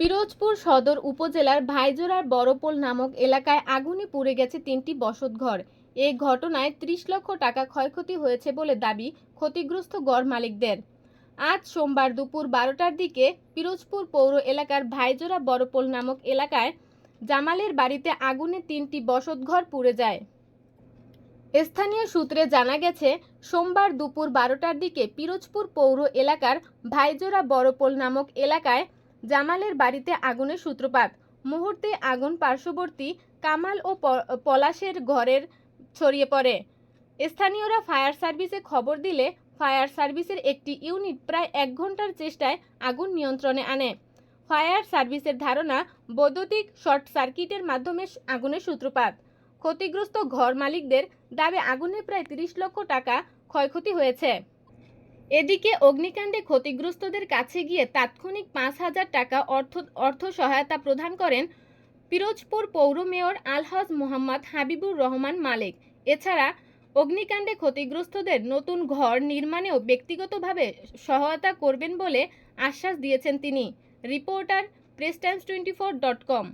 পিরোজপুর সদর উপজেলার ভাইজোরার বড়পোল নামক এলাকায় আগুনে পুড়ে গেছে তিনটি বসতঘর। এই ঘটনায় ত্রিশ লক্ষ টাকা ক্ষয়ক্ষতি হয়েছে বলে দাবি ক্ষতিগ্রস্ত গড় মালিকদের। আজ সোমবার দুপুর বারোটার দিকে পিরোজপুর পৌর এলাকার ভাইজোরা বড়পোল নামক এলাকায় জামালের বাড়িতে আগুনে তিনটি বসতঘর পুড়ে যায়। স্থানীয় সূত্রে জানা গেছে, সোমবার দুপুর বারোটার দিকে পিরোজপুর পৌর এলাকার ভাইজোরা বড়পোল নামক এলাকায় জামালের বাড়িতে আগুনের সূত্রপাত। মুহূর্তে আগুন পার্শ্ববর্তী কামাল ও পলাশের ঘরের ছড়িয়ে পড়ে। স্থানীয়রা ফায়ার সার্ভিসে খবর দিলে ফায়ার সার্ভিসের একটি ইউনিট প্রায় এক ঘণ্টার চেষ্টায় আগুন নিয়ন্ত্রণে আনে। ফায়ার সার্ভিসের ধারণা, বৈদ্যুতিক শর্ট সার্কিটের মাধ্যমে আগুনের সূত্রপাত। ক্ষতিগ্রস্ত ঘর মালিকদের দাবি, আগুনে প্রায় তিরিশ লক্ষ টাকা ক্ষয়ক্ষতি হয়েছে। এদিকে অগ্নিকাণ্ডে ক্ষতিগ্রস্তদের কাছে গিয়ে তাৎক্ষণিক পাঁচ হাজার টাকা অর্থ অর্থ সহায়তা প্রদান করেন পিরোজপুর পৌর মেয়র আলহাজ মোহাম্মদ হাবিবুর রহমান মালিক। এছাড়া অগ্নিকাণ্ডে ক্ষতিগ্রস্তদের নতুন ঘর নির্মাণেও ব্যক্তিগতভাবে সহায়তা করবেন বলে আশ্বাস দিয়েছেন তিনি। Reporter Press Times twenty four dot com.